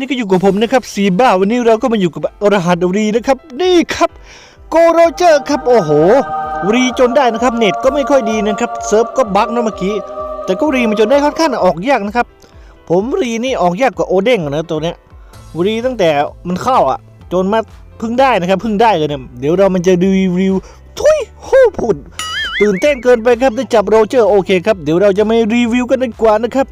ดีครับวันนี้ก็อยู่กับผมนะครับซีบ้าวันนี้เราก็มาอยู่กับอรหัสรีนะครับนี่ครับโกโรเจอร์ครับโอ้โห รีจนได้นะครับเน็ตก็ไม่ค่อยดีนะครับเซิร์ฟก็บั๊กนะเมื่อกี้แต่ก็รีมันจนได้ค่อนข้างออกยากนะครับ ผมรีนี่ออกยากกว่าโอเด้งนะตัวเนี้ยรีตั้งแต่มันเข้าอะ จนมาพิ่งได้นะครับพิ่งได้เลยเนี่ยเดี๋ยวเรามันจะรีวิวทุยโหพูดตื่นเต้นเกินไปครับได้จับโรเจอร์โอเคครับเดี๋ยวเราจะไมารีวิวกันดีกว่านะครับ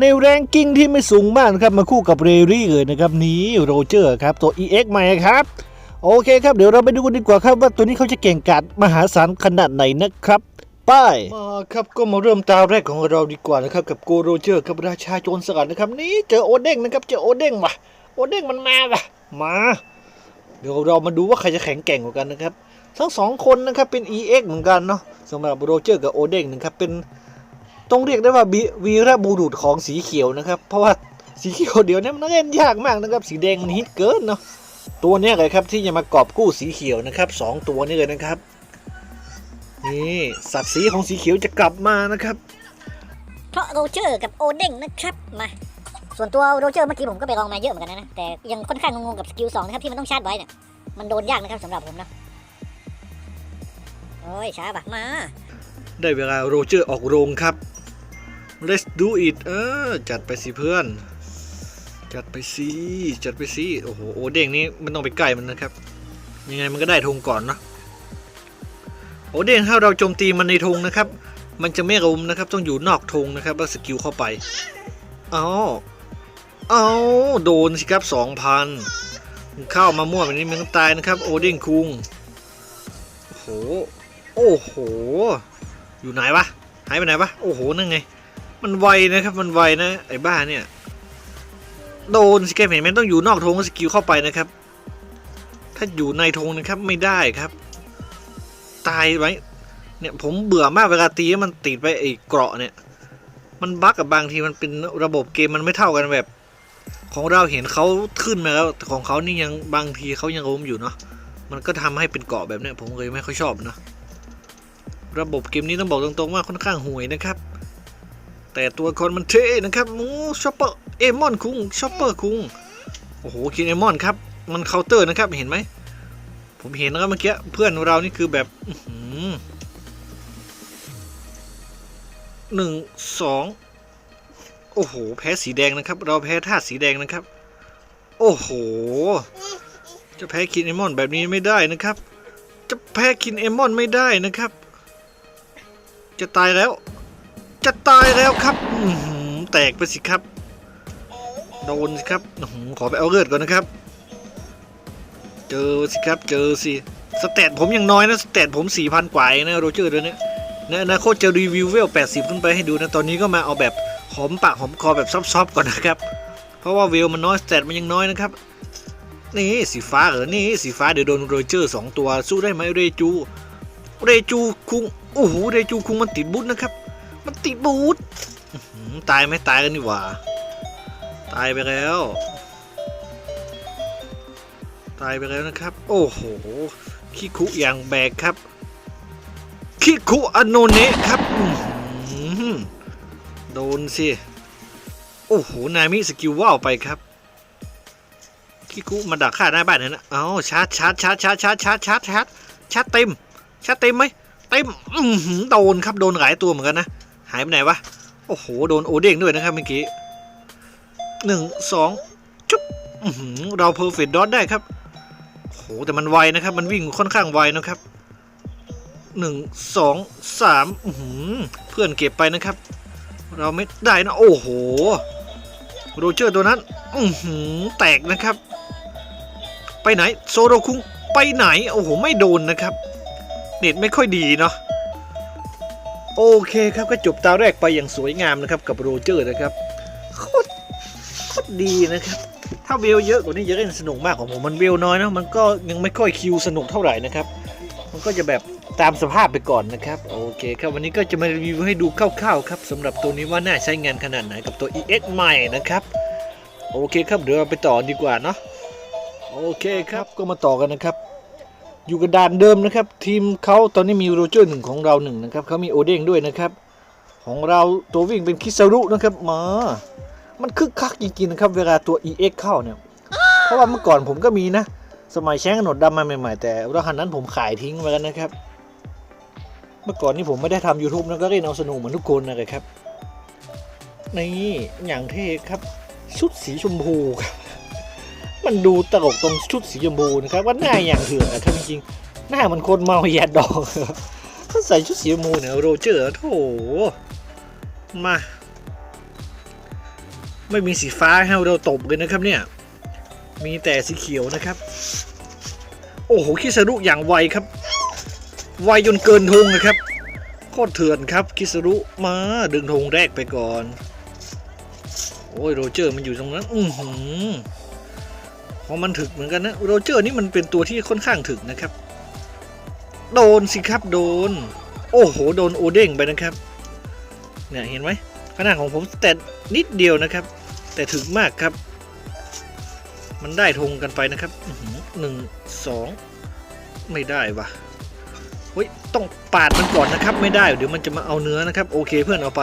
ในแรงกิ้งที่ไม่สูงมากนะครับมาคู่กับเรรี่เลยนะครับนี้โรเจอร์ครับตัว EX ใหม่ครับโอเคครับเดี๋ยวเราไปดูกันดีกว่าครับว่าตัวนี้เขาจะเก่งกาจมหาศาลขนาดไหนนะครับไปมาครับก็มาเริ่มตาแรกของเราดีกว่านะครับกับโกโรเจอร์กับราชาโจรสลัดนะครับนี่เจอโอเด้งนะครับเจอโอเด้งมาโอเด้งมันมาปะมา เดี๋ยวเรามาดูว่าใครจะแข็งแกร่งกว่ากันนะครับทั้งสองคนนะครับเป็น EX เหมือนกันเนาะสำหรับโรเจอร์กับโอเด้งนะครับเป็น ต้องเรียกได้ว่าบิวีรบุรุษของสีเขียวนะครับ เพราะว่าสีเขียวเดี๋ยวนี้มันเล่นยากมากนะครับ สีแดงมันฮิตเกินเนาะตัวเนี้ยเลยครับที่จะมากอบกู้สีเขียวนะครับสองตัวนี้เลยนะครับนี่สัตว์สีของสีเขียวจะกลับมานะครับ เพราะโรเจอร์กับโอเด้งนะครับมาส่วนตัวโรเจอร์เมื่อกี้ผมก็ไปลองมาเยอะเหมือนกันนะแต่ยังค่อนข้างงงๆกับสกิลสองนะครับที่มันต้องชาร์จไว้เนี่ยมันโดนยากนะครับสำหรับผมนะโอ้ยช้าปะมา ได้เวลาโรเจอร์ออกโรงครับ let's do it เออ จัดไปสิเพื่อน จัดไปสิจัดไปสิโอ้โหโอเด้งนี่มันต้องไปใกล้มันนะครับ ยังไงมันก็ได้ธงก่อนเนาะโอเด้งถ้าเราโจมตีมันในธงนะครับ มันจะไม่รุมนะครับ ต้องอยู่นอกธงนะครับแล้วสกิลเข้าไปเอาเอาโดนสิครับสองพันเข้ามามั่วแบบนี้มันก็ตายนะครับ โอเด้งคุงโอ้โหโอ้โห อยู่ไหนวะ หายไปไหนวะ โอ้โห นั่นไง มันไวนะครับ มันไวนะ ไอ้บ้าเนี่ย โดนสเกมเห็นไหมต้องอยู่นอกธงสกิลเข้าไปนะครับ ถ้าอยู่ในธงนะครับไม่ได้ครับ ตายไว้เนี่ยผมเบื่อมากเวลาตีมันติดไปไอ้เกราะเนี่ย มันบั๊กกับบางทีมันเป็นระบบเกมมันไม่เท่ากันแบบ ของเราเห็นเขาขึ้นมาแล้วแต่ของเขานี่ยังบางทีเขายังล้มอยู่เนาะมันก็ทำให้เป็นเกาะแบบเนี้ยผมเลยไม่ค่อยชอบนะระบบเกมนี้ต้องบอกตรงๆว่าค่อนข้างห่วยนะครับ แต่ตัวคนมันเท่นะครับมูชอปเปอร์เอมอนคุงชอปเปอร์คุงโอ้โหคินเอมอนครับ มันเคาน์เตอร์นะครับเห็นไหม ผมเห็นแล้วเมื่อกี้เพื่อนเรานี่คือแบบอื้อหือหนึ่งสองโอ้โห แพ้สีแดงนะครับ เราแพ้ธาตุสีแดงนะครับ โอ้โห จะแพ้คินเอมอนแบบนี้ไม่ได้นะครับ จะแพ้คินเอมอนไม่ได้นะครับ จะตายแล้ว จะตายแล้วครับอื้อหือแตกไปสิครับโดนสิครับอื้อหือขอไปเอาเลือดก่อนนะครับ เจอสิครับเจอสิสเตตผมยังน้อยนะสเตตผมสี่พันกว่านะโรเจอร์เดี๋ยวนี้ในอนาคตจะรีวิวเวล 80 ขึ้นไปให้ดูนะตอนนี้ก็มาเอาแบบหอมปากหอมคอแบบซอฟๆก่อนนะครับ เพราะว่าเวลมันน้อยสเตตมันยังน้อยนะครับนี่สีฟ้าเหรอนี่สีฟ้าเดี๋ยวโดนโรเจอร์สองตัวสู้ได้ไหมเรจู เรจูคุงโอ้โหเรจูคุงมันติดบูทนะครับ มันติดบูทตายไหมตายกันนี่ว่า ตายไปแล้ว ตายไปแล้วนะครับ โอ้โหคิคุอย่างแบกครับคิคุอโนเนะครับอื้อหือโดนสิ โอ้โห นามิสกิลว่าวไปครับคิคุมาดักฆ่าหน้าบ้านเนี่ยนะเอาชาร์จชาร์จชาร์จชาร์จชาร์จชาร์จชาร์จชาร์จชาร์จเต็มชาร์จเต็มไหมเต็มอื้อหือโดนครับ โดนหลายตัวเหมือนกันนะ หายไปไหนวะ โอ้โห โดนโอเด้งด้วยนะครับเมื่อกี้หนึ่งสองจุ๊บเราเพอร์เฟกต์ดอทได้ครับโอ้โหแต่มันไวนะครับ มันวิ่งค่อนข้างไวนะครับหนึ่งสองสามเพื่อนเก็บไปนะครับ เราไม่ได้นะ โอ้โห โรเจอร์ตัวนั้นอือหือแตกนะครับ ไปไหน โซโรคุงไปไหน โอ้โห ไม่โดนนะครับ เน็ตไม่ค่อยดีเนาะ โอเคครับก็จบตาแรกไปอย่างสวยงามนะครับกับโรเจอร์นะครับโคตรโคตรดีนะครับ ถ้าเวลเยอะกว่านี้จะเล่นสนุกมากของผมมันเวลน้อยนะมันก็ยังไม่ค่อยคิวสนุกเท่าไหร่นะครับ มันก็จะแบบตามสภาพไปก่อนนะครับ โอเคครับวันนี้ก็จะมารีวิวให้ดูคร่าวๆครับสำหรับตัวนี้ว่าน่าใช้งานขนาดไหนกับตัว EX ใหม่นะครับโอเคครับเดี๋ยวเราไปต่อดีกว่าเนาะโอเคครับก็มาต่อกันนะครับ อยู่กับด่านเดิมนะครับ ทีมเขาตอนนี้มีโรเจอร์หนึ่งของเราหนึ่งนะครับเขามีโอเด้งด้วยนะครับ ของเราตัววิ่งเป็นคิซารุนะครับมามันคึกคักจริงๆนะครับ เวลาตัว EX เข้าเนี่ยเพราะว่าเมื่อก่อนผมก็มีนะ สมัยแช้งกระหนดดำมาใหม่ๆ แต่รหัสนั้นผมขายทิ้งไปแล้วนะครับ เมื่อก่อนนี่ผมไม่ได้ทำ YouTube นะก็เล่นเอาสนุกเหมือนทุกคนนะครับนี่อย่างเท่ครับชุดสีชมพูครับ มันดูตลกตรงชุดสีชมพูนะครับว่าหน้าอย่างเถื่อนนะครับจริงๆหน้ามันคนเมายาดองถ้าใส่ชุดสีชมพูเนี่ยโรเจอร์โถมาไม่มีสีฟ้าให้เราตบเลยนะครับเนี่ย มีแต่สีเขียวนะครับ โอ้โห คิสรุอย่างไวครับ ไวจนเกินธงนะครับ โคตรเถื่อนครับ คิสรุมาดึงธงแรกไปก่อน โอ้ยโรเจอร์มันอยู่ตรงนั้น อือหือ เพราะมันถึกเหมือนกันนะโรเจอร์นี่มันเป็นตัวที่ค่อนข้างถึกนะครับ โดนสิครับโดน โอ้โหโดนโอเด้งไปนะครับ เนี่ยเห็นไหมขนาดของผมแต่นิดเดียวนะครับ แต่ถึกมากครับ มันได้ธงกันไปนะครับหนึ่งสองไม่ได้วะเฮ้ยต้องปาดมันก่อนนะครับ ไม่ได้เดี๋ยวมันจะมาเอาเนื้อนะครับ โอเคเพื่อนเอาไป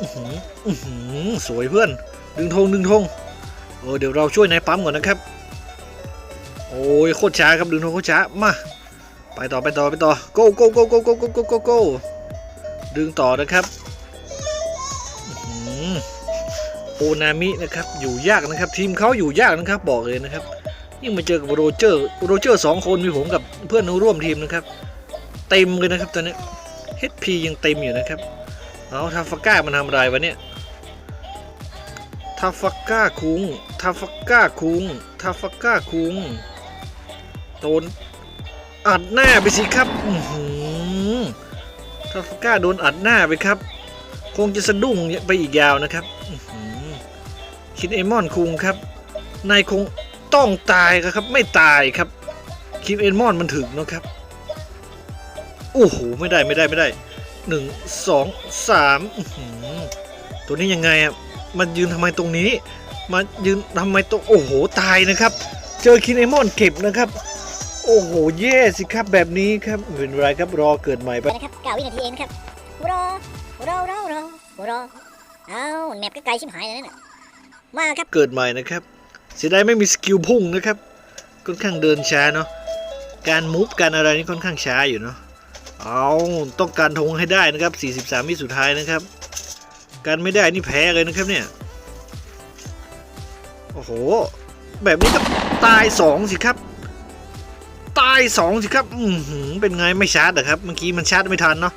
อือหืออื้อหือสวยเพื่อน ดึงธงดึงธง โอ้เดี๋ยวเราช่วยนายปั๊มก่อนนะครับ โอ้ยโคตรช้าครับดึงธงโคตรช้ามาไปต่อไปต่อไปต่อ go go go go go go go go go ดึงต่อนะครับโอนามินะครับอยู่ยากนะครับ ทีมเขาอยู่ยากนะครับบอกเลยนะครับยิ่งมาเจอกับโรเจอร์โรเจอร์สองคนมีผมกับเพื่อนร่วมทีมนะครับ เต็มเลยนะครับตอนนี้ HP ยังเต็มอยู่นะครับเอาทาฟาก้ามันทำอะไรวะเนี่ย ทาฟาก้าคุงทาฟาก้าคุงทาฟาก้าคุงโดนอัดหน้าไปสิครับทาฟาก้าโดนอัดหน้าไปครับ คงจะสะดุ้งไปอีกยาวนะครับคิดเอมอนคุงครับนายคงต้องตายครับไม่ตายครับคิดเอมอนมันถึงเนอะครับโอ้โหไม่ได้ไม่ได้ไม่ได้หนึ่งสองสามอือหือตัวนี้ยังไงอะ มันยืนทำไมตรงนี้ มายืนทำไมตรงโอ้โหตายนะครับ เจอคินเอมอนเก็บนะครับ โอ้โหเย่สิครับแบบนี้ครับไม่เป็นไรครับรอเกิดใหม่ไปไปนะครับ9วินาทีเองนะครับรอรอรอรอรอเอาแมปก็ไกลชิบหายเลยนั่นน่ะมาครับเกิดใหม่นะครับ เสียดายไม่มีสกิลพุ่งนะครับค่อนข้างเดินช้าเนาะการมูฟการอะไรนี่ค่อนข้างช้าอยู่เนาะเอาต้องการธงให้ได้นะครับ 43วิสุดท้ายนะครับ การไม่ได้นี่แพ้เลยนะครับเนี่ย โอ้โห แบบนี้ก็ตายสองสิครับ ตายสองสิครับอือหือเป็นไงไม่ชาร์จเหรอครับ เมื่อกี้มันชาร์จไม่ทันเนาะ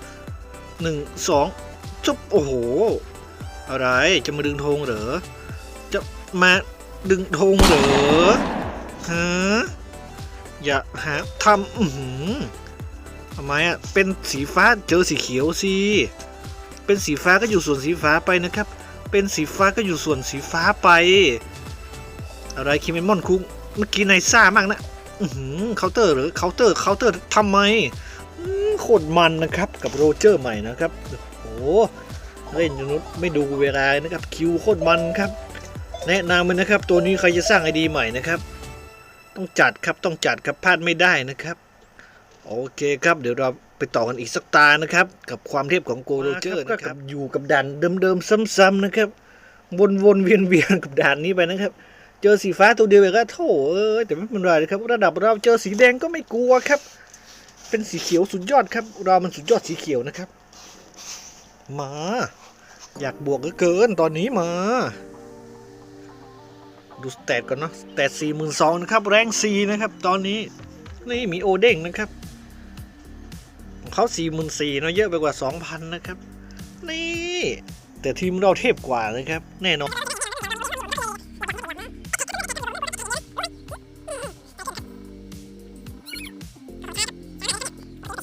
หนึ่งสองจุ๊บโอ้โห อะไรจะมาดึงธงเหรอ จะมาดึงธงเหรอฮะอย่าหาทำอือหือทำไมอะเป็นสีฟ้าเจอสีเขียวสิ เป็นสีฟ้าก็อยู่ส่วนสีฟ้าไปนะครับ เป็นสีฟ้าก็อยู่ส่วนสีฟ้าไป อะไรคิมเมนมอนคุงเมื่อกี้นายซ่ามากนะเคาน์เตอร์หรือเคาน์เตอร์เคาน์เตอร์ทำไมอืมโคตรมันนะครับกับโรเจอร์ใหม่นะครับโอ้โหเล่นอยู่นุษไม่ดูเวลานะครับคิวโคตรมันครับ แนะนำมันนะครับ ตัวนี้ใครจะสร้างไอดีใหม่นะครับ ต้องจัดครับต้องจัดครับพลาดไม่ได้นะครับ โอเคครับเดี๋ยวเรา ไปต่อกันอีกสักตานะครับ กับความเทพของโกโรเจอร์นะครับอยู่กับด่านเดิมๆซ้ำๆนะครับ วนๆเวียนๆกับด่านนี้ไปนะครับ เจอสีฟ้าตัวเดียวก็โถเอ้ยแต่ไม่เป็นไรนะครับ ระดับเราเจอสีแดงก็ไม่กลัวครับ เป็นสีเขียวสุดยอดครับ เรามันสุดยอดสีเขียวนะครับ มา อยากบวกเหลือเกินตอนนี้มาดูสเตตก่อนเนาะสเตตสี่หมื่นสองนะครับ แรงซีนะครับ ตอนนี้นี่มีโอเด้งนะครับของ เขาสี่หมื่นสี่เนาะเยอะไปกว่าสองพันนะครับ นี่ แต่ทีมเราเทพกว่านะครับ แน่นอน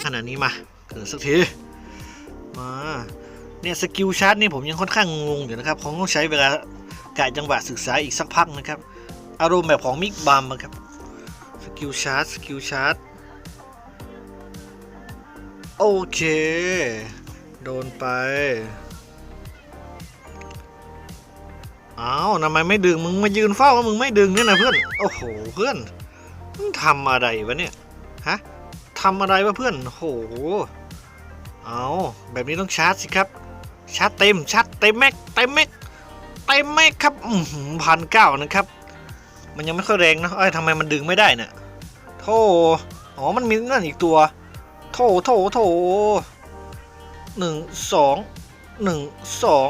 ขนาดนี้มาเกิดสักที มาเนี่ยสกิลชาร์จนี่ผมยังค่อนข้างงงอยู่นะครับคงต้องใช้เวลากะจังหวะศึกษาอีกสักพักนะครับ อารมณ์แบบของมิกบัมครับสกิลชาร์จสกิลชาร์จ โอเค โดนไป อ้าวทำไมไม่ดึง มึงมายืนเฝ้าว่ามึงไม่ดึงเนี่ยนะเพื่อน โอ้โห เพื่อนมึงทำอะไรวะเนี่ย ฮะทำอะไรวะเพื่อน โอ้โห เอาแบบนี้ต้องชาร์จสิครับ ชาร์จเต็ม ชาร์จเต็มแม็ก เต็มแม็ก เต็ต็มแม็กครับพันเก้านะครับ มันยังไม่ค่อยแรงนะ เอ้ยทำไมมันดึงไม่ได้เนี่ยโธ่อ๋อ มันมีนั่นอีกตัว โถโถโถหนึ่งสองหนึ่งสอง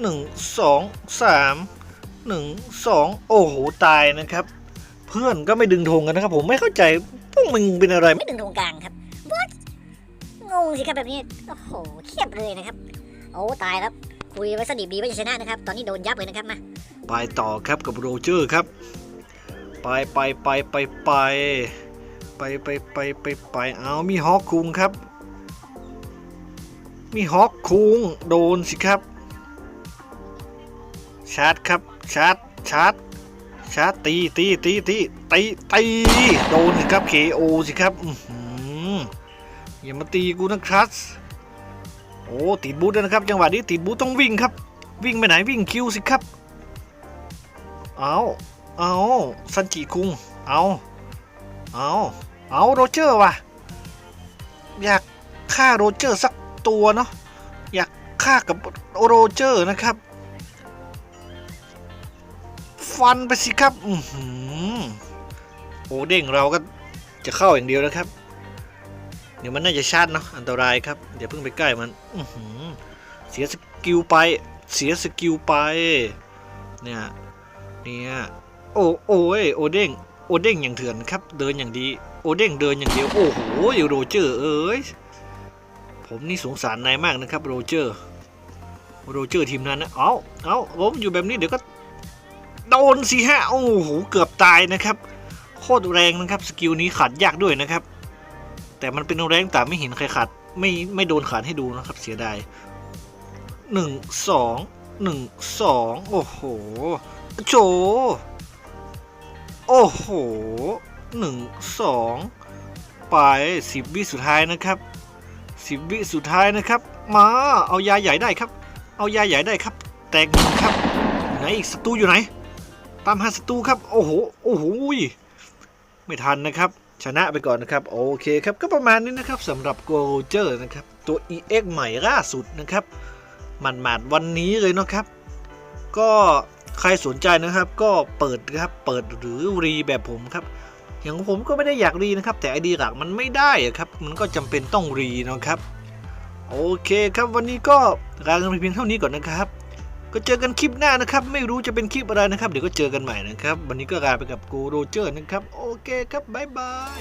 หนึ่งสองสามหนึ่งสองโอ้โหตายนะครับ เพื่อนก็ไม่ดึงธงกันนะครับ ผมไม่เข้าใจพวกมึงเป็นอะไรไม่ดึงตรงกลางครับ What งงสิครับแบบนี้โอ้โหเทียบเลยนะครับ โอ้ตายแล้วคุยไว้สดิบดีว่าจะชนะนะครับ ตอนนี้โดนยับเลยนะครับมาไปต่อครับกับโรเจอร์ครับ ไปไปไปไปไปไป ไปไปไปไปไปเอามีฮอกคุงครับ มีฮอกคุงโดนสิครับ ชาร์จครับชาร์จชาร์จชาร์จตีตีตีตีตีตีโดนสิครับ KO สิครับอย่ามาตีกูนะครับโอ้ติดบูทแล้วนะครับจังหวะนี้ติดบูทต้องวิ่งครับ วิ่งไปไหนวิ่งคิวสิครับเอาเอาซันจิคุงเอาเอา เอาโรเจอร์ว่ะ อยากฆ่าโรเจอร์สักตัวเนาะอยากฆ่ากับโรเจอร์นะครับ ฟันไปสิครับอือหือโอเด้งเราก็จะเข้าอย่างเดียวนะครับ เดี๋ยวมันน่าจะชาร์จเนาะอันตรายครับเดี๋ยวเพิ่งไปใกล้มันอืเสียสกิลไป เสียสกิลไป เนี่ยเนี่ยโอ้โอ้ยโอเด้งโอเด้งอย่างเถื่อนครับ เดินอย่างดี โอเด้งเดินอย่างเดียว โอ้โหโรเจอร์เอ้ย ผมนี่สงสารนายมากนะครับโรเจอร์โรเจอร์ทีมนั้นนะ เอาเอาผมอยู่แบบนี้เดี๋ยวก็ โดนสิฮะ โอ้โห เกือบตายนะครับ โคตรแรงนะครับ สกิลนี้ขัดยากด้วยนะครับ แต่มันเป็นแรงแต่ไม่เห็นใครขัด ไม่ไม่โดนขัดให้ดูนะครับ เสียดายหนึ่งสองหนึ่งสองโอ้โห โจ โอ้โห หนึ่งสองไปสิบวิสุดท้ายนะครับสิบวิสุดท้ายนะครับ มาเอายาใหญ่ได้ครับ เอายาใหญ่ได้ครับ แตกหนึ่งครับไหนอีกศัตรูอยู่ไหน ตามหาศัตรูครับ โอ้โหโอ้โหไม่ทันนะครับชนะไปก่อนนะครับ โอเคครับ ก็ประมาณนี้นะครับสำหรับโกลเจอร์นะครับ ตัว EX ใหม่ล่าสุดนะครับหมาดวันนี้เลยนะครับ ก็ใครสนใจนะครับก็เปิดครับ เปิดหรือรีแบบผมครับ อย่างผมก็ไม่ได้อยากรีนะครับ แต่ไอดีหลักมันไม่ได้ครับ มันก็จำเป็นต้องรีนะครับ โอเคครับวันนี้ก็ลากันเพียงเท่านี้ก่อนนะครับ ก็เจอกันคลิปหน้านะครับ ไม่รู้จะเป็นคลิปอะไรนะครับ เดี๋ยวก็เจอกันใหม่นะครับ วันนี้ก็ลาไปกับกูโรเจอร์นะครับ โอเคครับบ๊ายบาย